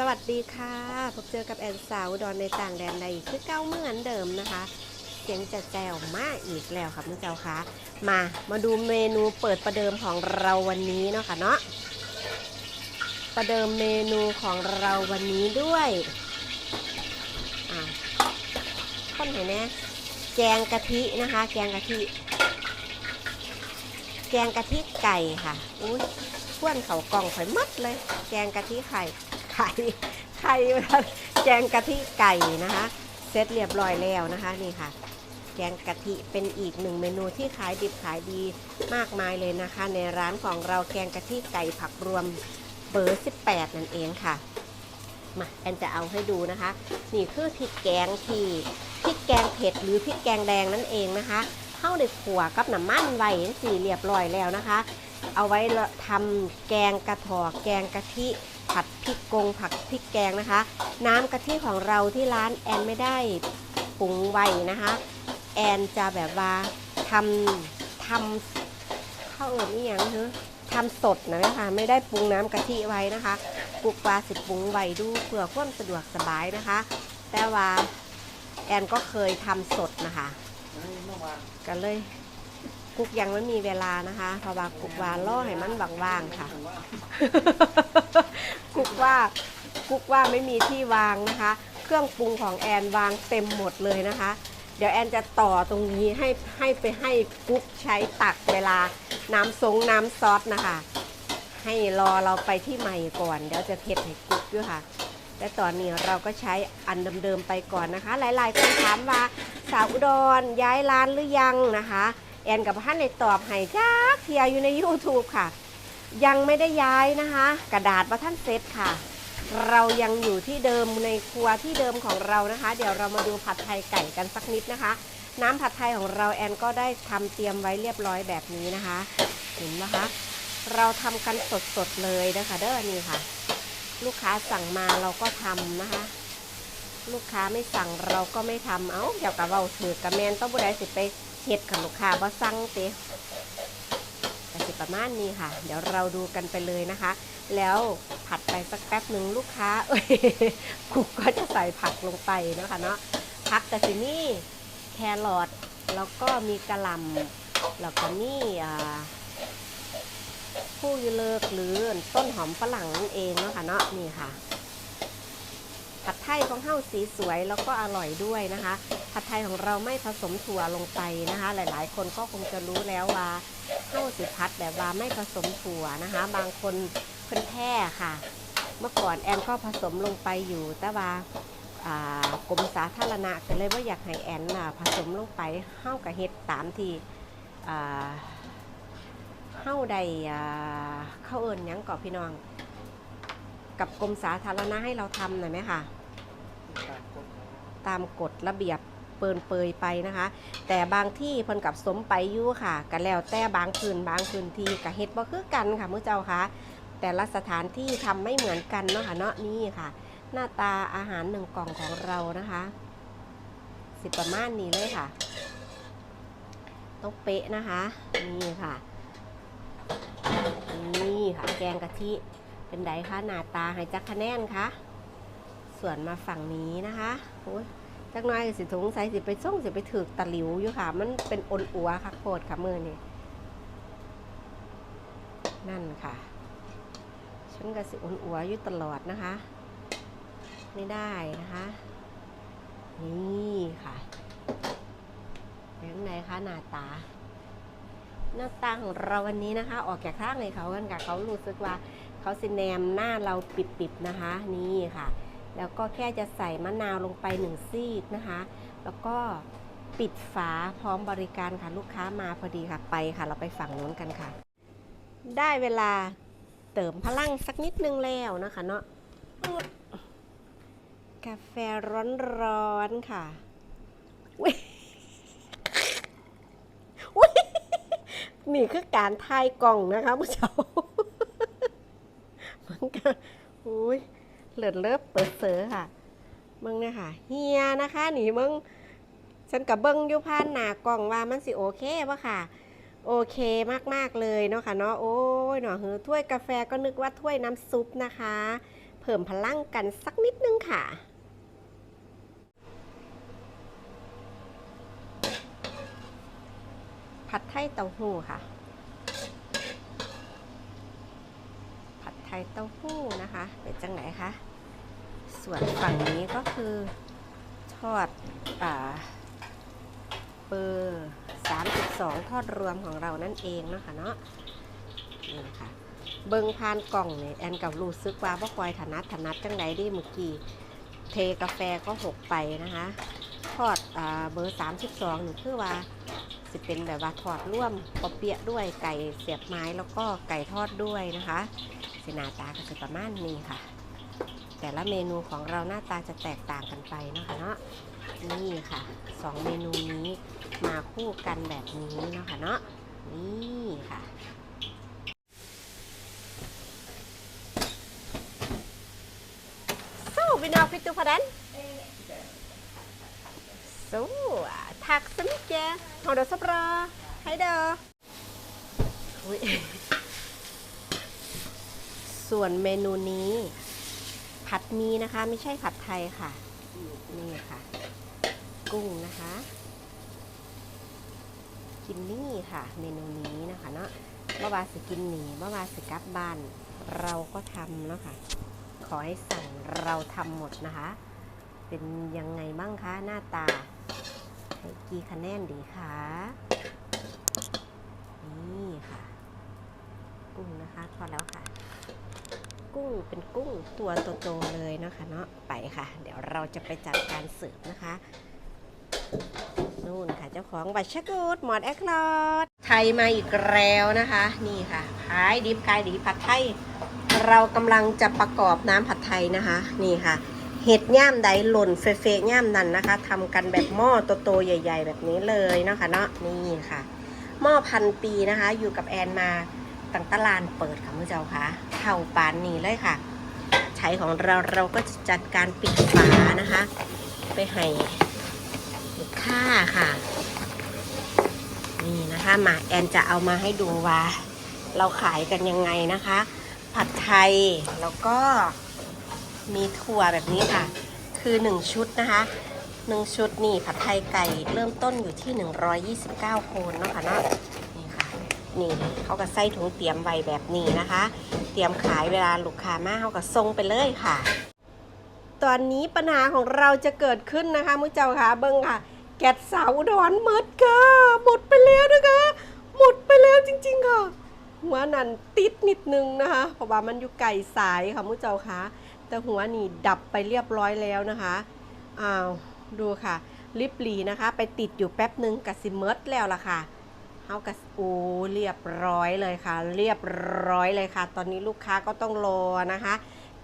สวัสดีค่ะ พบเจอกับแอนสาวดอนในต่างแดนในคือเก้าเหมือนเดิมนะคะ เสียงจะแจวมากอีกแล้วครับพี่เจ้าคะมา มาดูเมนูเปิดประเดิมของเราวันนี้เนาะค่ะเนาะ ประเดิมเมนูของเราวันนี้ด้วยอ่าข้นเห็นไหมแกงกะทินะคะ แกงกะทิ แกงกะทิไก่ค่ะ อุ้ยพ่วนเขากล่องข่อยมัดเลย แกงกะทิไข่ ไข่ไข่แกงกะทิไก่นะคะเสร็จเรียบร้อยแล้วนะคะนี่ค่ะ แกงกะทิเป็นอีกหนึ่งเมนูที่ขายดิบขายดีมากมายเลยนะคะ ในร้านของเราแกงกะทิไก่ผักรวมเบอร์ 18 นั่นเองค่ะมาแอนจะเอาให้ดูนะคะ นี่คือพริกแกงที่พริกแกงเผ็ดหรือพริกแกงแดงนั่นเองนะคะเข้าในขัวกับน้ำมันไว้สีเรียบร้อยแล้วนะคะ เอาไว้ทำแกงกระถอกแกงกะทิ ผัดพริกกงผัดพริกแกงนะคะ น้ำกะทิของเราที่ร้านแอนไม่ได้ปรุงไว้นะคะ แอนจะแบบว่าทำทำข้าวเอิญนี่ยังเหรอทำสดนะคะไม่ได้ปรุงน้ำกะทิไว้นะคะปลูกปลาสิปรุงไว้ดูเพื่อความสะดวกสบายนะคะ แต่ว่าแอนก็เคยทำสดนะคะกันเลย กุกยังไม่มีเวลานะคะเพราะว่ากุกวาล่อให้มันว่างๆค่ะ กุกว่ากุกว่าไม่มีที่วางนะคะ เครื่องปรุงของแอนวางเต็มหมดเลยนะคะ เดี๋ยวแอนจะต่อตรงนี้ให้ให้ไปให้กุ๊กใช้ตักเวลาน้ำซงน้ำซอสนะคะ ให้รอเราไปที่ใหม่ก่อน เดี๋ยวจะเทสให้กุ๊กด้วยค่ะแต่ตอนนี้เราก็ใช้อันเดิมๆไปก่อนนะคะ หลายๆคนถามว่าสาวอุดรย้ายร้านหรือยังนะคะ แอนกับท่านในตอบให้จ้าเทียอยู่ใน YouTube ค่ะ ยังไม่ได้ย้ายนะคะ กระดาษว่าท่านเซตค่ะ เรายังอยู่ที่เดิมในครัวที่เดิมของเรานะคะ เดี๋ยวเรามาดูผัดไทยไก่กันสักนิดนะคะ น้ำผัดไทยของเราแอนก็ได้ทำเตรียมไว้เรียบร้อยแบบนี้นะคะเห็นไหมคะ เราทำกันสดๆเลยนะคะเด้อนี่ค่ะ ลูกค้าสั่งมาเราก็ทำนะคะลูกค้าไม่สั่งเราก็ไม่ทำเอาเดี๋ยวกับเราถือกับแมนต้องบุได้สิไป เฮ็ดกับลูกค้าบ่สั่งเตะแต่สิประมาณนี้ค่ะ เดี๋ยวเราดูกันไปเลยนะคะ แล้วผัดไปสักแป๊บหนึ่งลูกค้าเอ้ยคุกก็จะใส่ผักลงไปนะคะเนาะผักแต่สินี่แครอทแล้วก็มีกระหล่ำแล้วก็นี่อ่าผู้ยูเลิกหรือต้นหอมฝรั่งนั่นเองเนาะค่ะเนาะนี่ค่ะ ทยของเฮาสีสวยแล้วก็อร่อยด้วยนะคะ ผัดไทยของเราไม่ผสมถั่วลงไปนะคะ หลายๆ คนก็คงจะรู้แล้วว่าเฮาสิพัดแบบว่าไม่ผสมถั่วนะคะ บางคนเพิ่นแพ้ค่ะ เมื่อก่อนแอนก็ผสมลงไปอยู่ แต่ว่ากรมสาธารณะก็เลยว่าอยากให้แอนผสมลงไปเฮากับเฮ็ดตามที่เฮ้าใดเข้าเอิญยังก่อพี่น้อง กับกรมสาธารณะให้เราทำหน่อยไหมคะ ตามกฎระเบียบเปินเปยไปนะคะ แต่บางที่เพิ่นกับสมไปอยู่ค่ะกันแล้วแต่บางคืนบางคืนทีกับเฮ็ดบ่คือกันค่ะมื้อเจ้าค่ะ แต่ละสถานที่ทำไม่เหมือนกันเนาะค่ะเนาะนี่ค่ะ หน้าตาอาหารหนึ่งกล่องของเรานะคะ สิประมาณนี้เลยค่ะ ต้องเป๊ะนะคะ นี่ค่ะ นี่ค่ะ แกงกะทิเป็นไดคะหน้าตาให้จักคะแนนคะ ส่วนมาฝั่งนี้นะคะโอ้ยจักน้อยสิถุงใส่สิไปส่งสิไปถือตะหลิวอยู่ค่ะ มันเป็นอนอัวค่ะโคตรค่ะมือนี่นั่นค่ะ ฉันก็สิอนอัวอยู่ตลอดนะคะ ไม่ได้นะคะ นี่ค่ะเป็นไงคะหน้าตา หน้าตาของเราวันนี้นะคะ ออกจากข้างเลยเขากันค่ะเขารู้สึกว่าเขาสิแนมหน้าเราปิดๆนะคะ นี่ค่ะ แล้วก็แค่จะใส่มะนาวลงไปหนึ่งซีกนะคะ แล้วก็ปิดฝาพร้อมบริการค่ะลูกค้ามาพอดีค่ะไปค่ะ เราไปฝั่งโน้นกันค่ะ ได้เวลาเติมพลังสักนิดนึงแล้วนะคะเนาะกาแฟร้อนๆค่ะอุ๊ยอุ๊ยนี่คือการทายกล่องนะคะผู้ชมมันก็อุ้ย เลิศเลิศเปิดเสือค่ะมึงเนี่ยค่ะเฮียนะคะหนีมึงฉันกับเบิ้งอยู่ผ่านหนากล่องว่ามันสิโอเคปะค่ะ โอเคมากๆเลยเนาะค่ะเนาะโอ้ยเนาะเฮ้อถ้วยกาแฟก็นึกว่าถ้วยน้ำซุปนะคะเพพิ่มพลังกันสักนิดนึงค่ะผัดไทยเต้าหู้ค่ะ ผัดไทยเต้าหู้นะคะ เป็นจังไหนคะ ส่วนฝั่งนี้ก็คือทอดอ่าเบอร์32 ทอดรวมของเรานั่นเองเนาะคะเนาะนี่นะคะเบิงพานกล่องเนี่ยแอนกับรู้สึกว่าบ่คอยถนัดถนัดจังไหนดิเมื่อกี้เทกาแฟก็หกไปนะคะทอดอ่าเบอร์ 32นี่คือว่าสิเป็นแบบว่าทอดร่วมปอเปี๊ยะด้วยไก่เสียบไม้แล้วก็ไก่ทอดด้วยนะคะสินาตาก็จะประมาณนี้ค่ะ แต่ละเมนูของเราหน้าตาจะแตกต่างกันไปนะคะเนาะนี่ค่ะสองเมนูนี้มาคู่กันแบบนี้เนาะคะเนาะนี่ค่ะ Så, vill ni ha kvitto på den? Så, tack så mycket. Ha det så bra. Hej då. อุ๊ยส่วนเมนูนี้ ผัดมีนะคะ ไม่ใช่ผัดไทยค่ะ นี่ค่ะ กุ้งนะคะกินนี่ค่ะ เมนูนี้นะคะเนาะเมื่อวานสกินหนีเมื่อวานสกับบ้าน เราก็ทำเนาะค่ะ ขอให้สั่งเราทำหมดนะคะ เป็นยังไงบ้างคะ หน้าตาให้กี่คะแนนดีคะนี่ค่ะ กุ้งนะคะพอแล้วค่ะ กุ้งเป็นกุ้งตัวโตๆเลยนะคะเนาะไปค่ะ เดี๋ยวเราจะไปจัดการเสิร์ฟนะคะนู่นค่ะเจ้าของบัตรชกูดหมอดแอคลอดไทยมาอีกแล้วนะคะ นี่ค่ะขายดิบขายดีผัดไทยเรากำลังจะประกอบน้ำผัดไทยนะคะ นี่ค่ะ เห็ดย่ามใดหล่นเฟะๆย่ามนั่นนะคะทำกันแบบหม้อโตๆใหญ่ ๆ แบบนี้เลยเนาะค่ะเนาะนี่ค่ะหม้อพันปีนะคะ อยู่กับแอนมา ตั้งตลานเปิดค่ะมือเจ้าค่ะเท่าปานนี้เลยค่ะ ใช้ของเราเราก็จะจัดการปิดฝานะคะ ไปให้ลูกค้าค่ะ นี่นะคะมาแอนจะเอามาให้ดูว่า เราขายกันยังไงนะคะ ผัดไทยแล้วก็มีถั่วแบบนี้ค่ะ คือ 1 ชุดนะคะ1ชุดนี่ผัดไทยไก่เริ่มต้นอยู่ที่ 129 โคนเนาะค่ะเนาะ นี่เขาก็ใส่ถุงเตรียมไว้แบบนี้นะคะ เตรียมขายเวลาลูกค้ามาเขาก็ส่งไปเลยค่ะ ตอนนี้ปัญหาของเราจะเกิดขึ้นนะคะมุเจ้าค่ะเบิ้งค่ะ แกดสาวอุดอนหมดค่ะหมดไปแล้วนะคะ หมดไปแล้วจริง ๆ ค่ะ หัวนั่นติดนิดนึงนะคะเพราะว่ามันอยู่ไก่สายค่ะมุเจ้าค่ะแต่หัวนี่ดับไปเรียบร้อยแล้วนะคะอ้าวดูค่ะลิบหลีนะคะ ไปติดอยู่แป๊บหนึ่งกับซิเมิร์ดแล้วล่ะค่ะ เฮากับโอ้เรียบร้อยเลยค่ะ เรียบร้อยเลยค่ะ ตอนนี้ลูกค้าก็ต้องรอนะคะ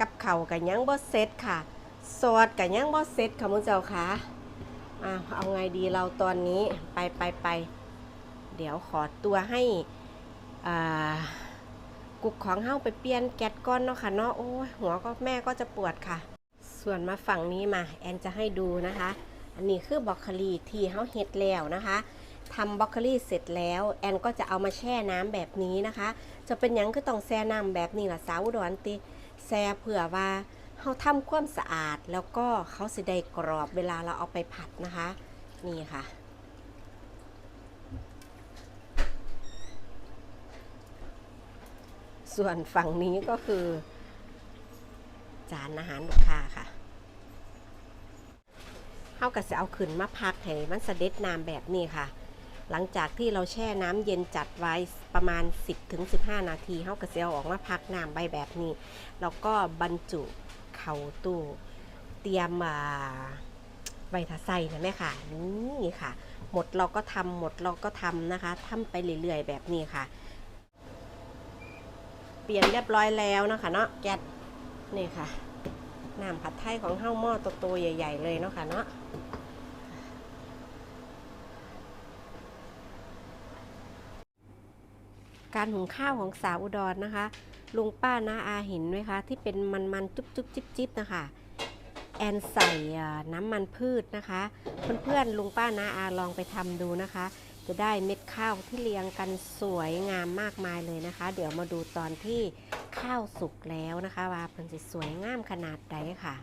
กับเข่ากับยังบ่เซ็ตค่ะซอสกับยังบ่เซ็ตค่ะมุ้เจ้าค่ะอ้าวเอาไงดีเราตอนนี้ไปไปไปเดี๋ยวขอตัวให้อ่ากุกของเฮาไปเปลี่ยนแก๊สก้อนเนาะค่ะเนาะโอ้ยหัวก็แม่ก็จะปวดค่ะ ส่วนมาฝั่งนี้มาแอนจะให้ดูนะคะ อันนี้คือบอกคลีที่เฮาเฮ็ดแล้วนะคะ ทำบรอกโคลีเสร็จแล้ว แอนก็จะเอามาแช่น้ำแบบนี้นะคะ จะเป็นยังคือต้องแช่น้ำแบบนี้ล่ะสาวอุดรติแช่เผื่อว่าเฮาทำความสะอาดแล้วก็เขาสิได้กรอบเวลาเราเอาไปผัดนะคะ นี่ค่ะส่วนฝั่งนี้ก็คือ จานอาหารลูกค้าค่ะเขาก็จะเอาขึ้นมาพักให้มันเสด็จน้ำแบบนี้ค่ะ หลังจากที่เราแช่น้ำเย็นจัดไว้ประมาณ 10-15 นาทีเขาก็จะเอาออกมาพักน้ำใบแบบนี้ แล้วก็บรรจุเข่าตู้เตรียมมาไวทาใส่นะแม่ค่ะนี่ค่ะ หมดเราก็ทำหมดเราก็ทำนะคะทำไปเรื่อยๆแบบนี้ค่ะ เปลี่ยนเรียบร้อยแล้วนะคะเนาะแก๊สนี่ค่ะน้ำผัดไทยของเฮ้าหม้อโตๆใหญ่ ๆ เลยเนาะค่ะเนาะ การหุงข้าวของสาวอุดรนะคะ ลุงป้านาอาเห็นไหมคะ ที่เป็นมันๆจุ๊บๆจิ๊บๆนะคะ แอนใส่น้ำมันพืชนะคะ เพื่อนๆลุงป้านาอาลองไปทำดูนะคะ จะได้เม็ดข้าวที่เรียงกันสวยงามมากมายเลยนะคะ เดี๋ยวมาดูตอนที่ข้าวสุกแล้วนะคะ ว่ามันจะสวยงามขนาดไหนค่ะ